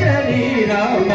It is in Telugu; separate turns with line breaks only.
శరీరామ